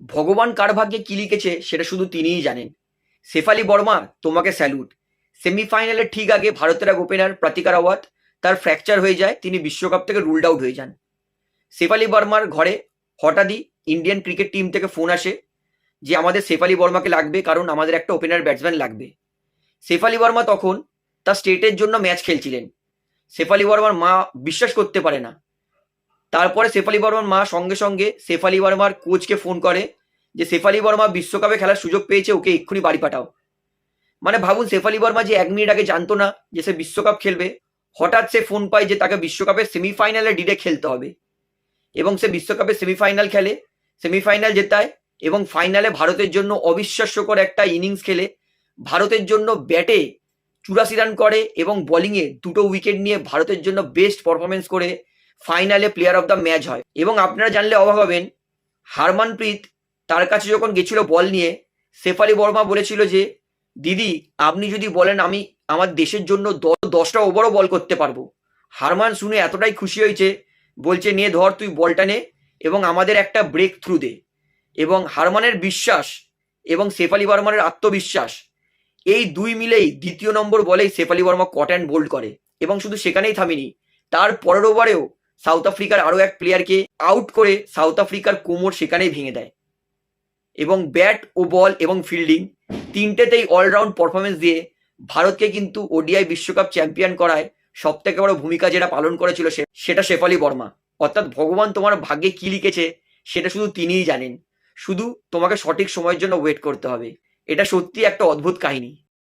ভগবান কার ভাগ্যে কি লিখেছে সেটা শুধু তিনিই জানেন। শেফালি বর্মা, তোমাকে স্যালুট। সেমিফাইনালের ঠিক আগে ভারতের এক ওপেনার প্রতিকার আওয়াত তার ফ্র্যাকচার হয়ে যায়, তিনি বিশ্বকাপ থেকে রুলড আউট হয়ে যান। শেফালি বর্মার ঘরে হঠাৎই ইন্ডিয়ান ক্রিকেট টিম থেকে ফোন আসে যে আমাদের শেফালি বর্মাকে লাগবে কারণ আমাদের একটা ওপেনার ব্যাটসম্যান লাগবে। শেফালি বর্মা তখন তার স্টেটের জন্য ম্যাচ খেলছিলেন। শেফালি বর্মার মা বিশ্বাস করতে পারে না। তারপরে শেফালি বর্মার মা সঙ্গে সঙ্গে শেফালি বর্মার কোচকে ফোন করে যে শেফালি বর্মা বিশ্বকাপে খেলার সুযোগ পেয়েছে, ওকে এক্ষুনি বাড়ি পাঠাও। মানে ভাবুন, শেফালি বর্মা যে এক মিনিট আগে জানতো না যে সে বিশ্বকাপ খেলবে, হঠাৎ সে ফোন পায় যে তাকে বিশ্বকাপের সেমিফাইনালে ডিডে খেলতে হবে। এবং সে বিশ্বকাপের সেমিফাইনাল খেলে, সেমিফাইনাল জেতায়, এবং ফাইনালে ভারতের জন্য অবিশ্বাস্যকর একটা ইনিংস খেলে, ভারতের জন্য ব্যাটে চুরাশি রান করে এবং বোলিংয়ে দুটো উইকেট নিয়ে ভারতের জন্য বেস্ট পারফরমেন্স করে ফাইনালে প্লেয়ার অফ দ্য ম্যাচ হয়। এবং আপনারা জানলে অবাক হবেন, হারমানপ্রীত তার কাছে যখন গেছিল বল নিয়ে, শেফালি বর্মা বলেছিল যে, দিদি, আপনি যদি বলেন আমি আমার দেশের জন্য দশটা ওভারও বল করতে পারব। হারমান শুনে এতটাই খুশি হয়েছে, বলছে নিয়ে ধর, তুই বলটা নে এবং আমাদের একটা ব্রেক থ্রু দে। এবং হারমানের বিশ্বাস এবং শেফালি বর্মানের আত্মবিশ্বাস, এই দুই মিলেই দ্বিতীয় নম্বর বলেই Shefali Varma caught and bowled করে। এবং শুধু সেখানেই থামিনি, তার পরের ওভারেও সাউথ আফ্রিকার আরও এক প্লেয়ারকে আউট করে সাউথ আফ্রিকার কোমর সেখানেই ভেঙে দেয়। এবং ব্যাট ও বল এবং ফিল্ডিং তিনটেতেই অলরাউন্ড পারফরমেন্স দিয়ে ভারতকে কিন্তু ওডিআই বিশ্বকাপ চ্যাম্পিয়ন করায় সব থেকে বড় ভূমিকা যেটা পালন করেছিল সেটা শেফালি বর্মা। অর্থাৎ ভগবান তোমার ভাগ্যে কি লিখেছে সেটা শুধু তিনিই জানেন। শুধু তোমাকে সঠিক সময়ের জন্য ওয়েট করতে হবে। এটা সত্যি একটা অদ্ভুত কাহিনী।